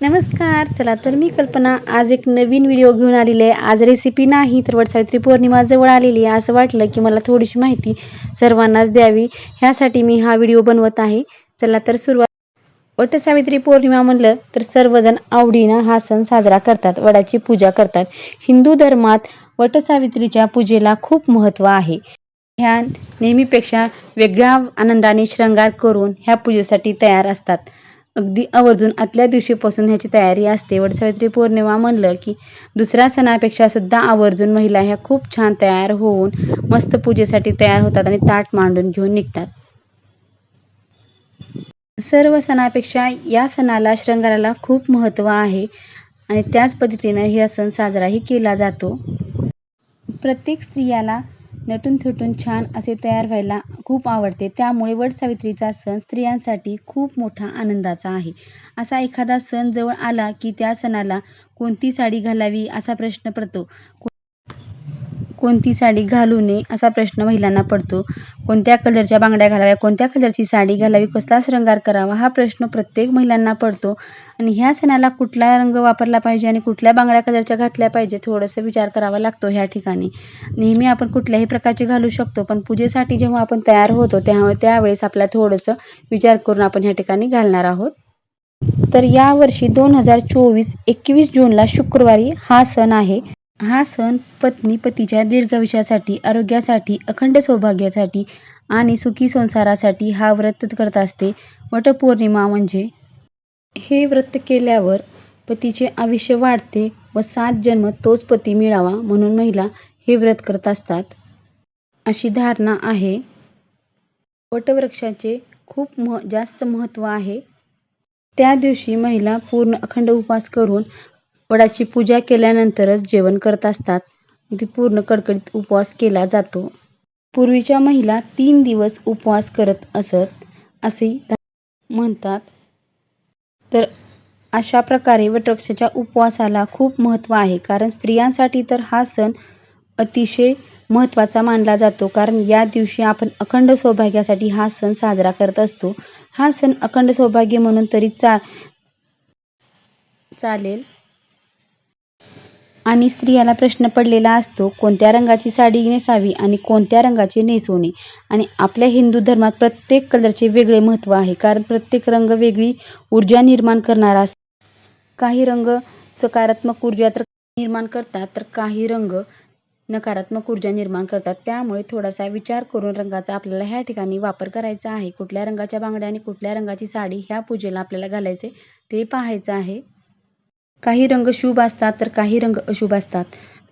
नमस्कार चला तर मी कल्पना आज एक नवीन व्हिडिओ घेऊन आलेली आहे. आज रेसिपी नाही तर वटसावित्री पौर्णिमा जवळ आलेली आहे. असं वाटलं की मला थोडीशी माहिती सर्वांनाच द्यावी. ह्यासाठी मी हा व्हिडिओ बनवत आहे. चला तर सुरुवात. वटसावित्री पौर्णिमा म्हणलं तर सर्वजण आवडीनं हा सण साजरा करतात वडाची पूजा करतात. हिंदू धर्मात वटसावित्रीच्या पूजेला खूप महत्त्व आहे. ह्या नेहमीपेक्षा वेगळ्या आनंदाने श्रृंगार करून ह्या पूजेसाठी तयार असतात. अगदी आवर्जून आतल्या दिवशीपासून ह्याची तयारी असते. वटसावित्री पौर्णिमा म्हणलं की दुसऱ्या सणापेक्षा सुद्धा आवर्जून महिला ह्या खूप छान तयार होऊन मस्त पूजेसाठी तयार होतात आणि ताट मांडून घेऊन निघतात. सर्व सणापेक्षा या सणाला श्रंगाराला खूप महत्त्व आहे आणि त्याच पद्धतीनं हा सण साजराही केला जातो. प्रत्येक स्त्रियाला नटून थटून छान असे तयार व्हायला खूप आवडते. त्यामुळे वटसावित्रीचा सण स्त्रियांसाठी खूप मोठा आनंदाचा आहे. असा एखादा सण जवळ आला की त्या सणाला कोणती साडी घालावी असा प्रश्न पडतो. कोणती साडी घालू नये असा प्रश्न महिलांना पडतो. कोणत्या कलरच्या बांगड्या घालाव्या कोणत्या कलरची साडी घालावी कसला श्रंगार करावा हा प्रश्न प्रत्येक महिलांना पडतो. आणि ह्या सणाला कुठला रंग वापरला पाहिजे आणि कुठल्या बांगड्या कलरच्या घातल्या पाहिजे थोडंसं विचार करावा लागतो ह्या ठिकाणी. नेहमी आपण कुठल्याही प्रकारचे घालू शकतो पण पूजेसाठी जेव्हा आपण तयार होतो त्यामुळे त्यावेळेस आपला थोडंसं विचार करून आपण ह्या ठिकाणी घालणार आहोत. तर यावर्षी दोन हजार चोवीस एकवीस जूनला शुक्रवारी हा सण आहे. हा सण पत्नी पतीच्या दीर्घायुष्यासाठी आरोग्यासाठी अखंड सौभाग्यासाठी आणि सुखी संसारासाठी हा व्रत करत असते. वटपौर्णिमा म्हणजे हे व्रत केल्यावर पतीचे आयुष्य वाढते व सात जन्म तोच पती मिळावा म्हणून महिला हे व्रत करत असतात. अशी धारणा आहे. वटवृक्षाचे खूप मह जास्त महत्त्व आहे. त्या दिवशी महिला पूर्ण अखंड उपवास करून वडाची पूजा केल्यानंतरच जेवण करत असतात. ती पूर्ण कडकडीत उपवास केला जातो. पूर्वीच्या महिला तीन दिवस उपवास करत असत असे म्हणतात. तर अशा प्रकारे वटवृक्षाच्या उपवासाला खूप महत्त्व आहे. कारण स्त्रियांसाठी तर हा सण अतिशय महत्त्वाचा मानला जातो. कारण या दिवशी आपण अखंड सौभाग्यासाठी हा सण साजरा करत असतो. हा सण अखंड सौभाग्य म्हणून तरी चा चालेल. आणि स्त्रियाला प्रश्न पडलेला असतो कोणत्या रंगाची साडी नेसावी आणि कोणत्या रंगाचे नेसवणे? आणि आपल्या हिंदू धर्मात प्रत्येक कलरचे वेगळे महत्त्व आहे कारण प्रत्येक रंग वेगळी ऊर्जा निर्माण करणारा असतो. काही रंग सकारात्मक ऊर्जा तर निर्माण करतात तर काही रंग नकारात्मक ऊर्जा निर्माण करतात. त्यामुळे थोडासा विचार करून रंगाचा आपल्याला ह्या ठिकाणी वापर करायचा आहे. कुठल्या रंगाच्या बांगड्या आणि कुठल्या रंगाची साडी ह्या पूजेला आपल्याला घालायचे ते पाहायचं आहे. काही रंग शुभ असतात तर काही रंग अशुभ असतात.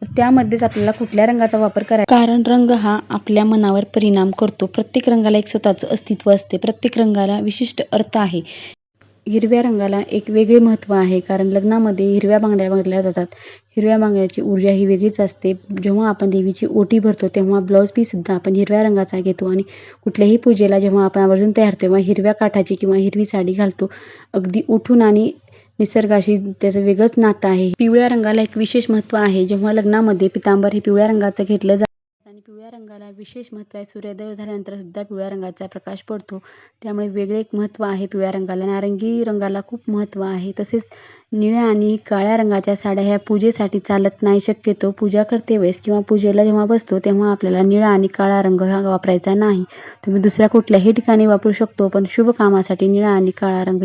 तर त्यामध्येच आपल्याला कुठल्या रंगाचा वापर करायचा? कारण रंग हा आपल्या मनावर परिणाम करतो. प्रत्येक रंगाला एक स्वतःचं अस्तित्व असते. प्रत्येक रंगाला विशिष्ट अर्थ आहे. हिरव्या रंगाला एक वेगळे महत्त्व आहे कारण लग्नामध्ये हिरव्या बांगड्या बांधल्या जातात. हिरव्या बांगड्याची ऊर्जा ही वेगळीच असते. जेव्हा आपण देवीची ओटी भरतो तेव्हा ब्लाऊज पीससुद्धा आपण हिरव्या रंगाचा घेतो आणि कुठल्याही पूजेला जेव्हा आपण आवर्जून तयार तेव्हा हिरव्या काठाची किंवा हिरवी साडी घालतो. अगदी उठून आणि निसर्गाशी त्याचं वेगळंच नातं आहे. पिवळ्या रंगाला एक विशेष महत्त्व आहे. जेव्हा लग्नामध्ये पितांबर हे पिवळ्या रंगाचं घेतलं जातं आणि पिवळ्या रंगाला विशेष महत्त्व आहे सूर्योदय झाल्यानंतर सुद्धा पिवळ्या रंगाचा प्रकाश पडतो. त्यामुळे वेगळे एक महत्त्व आहे पिवळ्या रंगाला. नारंगी रंगाला खूप महत्त्व आहे. तसेच निळ्या आणि काळ्या रंगाच्या साड्या ह्या पूजेसाठी चालत नाही शक्यतो. पूजा करते वेळेस किंवा पूजेला जेव्हा बसतो तेव्हा आपल्याला निळा आणि काळा रंग हा वापरायचा नाही. तुम्ही दुसऱ्या कुठल्याही ठिकाणी वापरू शकतो पण शुभ कामासाठी निळा आणि काळा रंग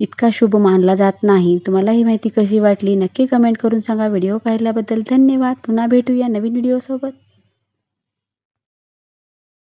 इतका शुभ मानला जात नाही. तुम्हाला ही माहिती कशी वाटली नक्की कमेंट करून सांगा. व्हिडिओ पाहिल्याबद्दल धन्यवाद. पुन्हा भेटूया नवीन व्हिडिओसोबत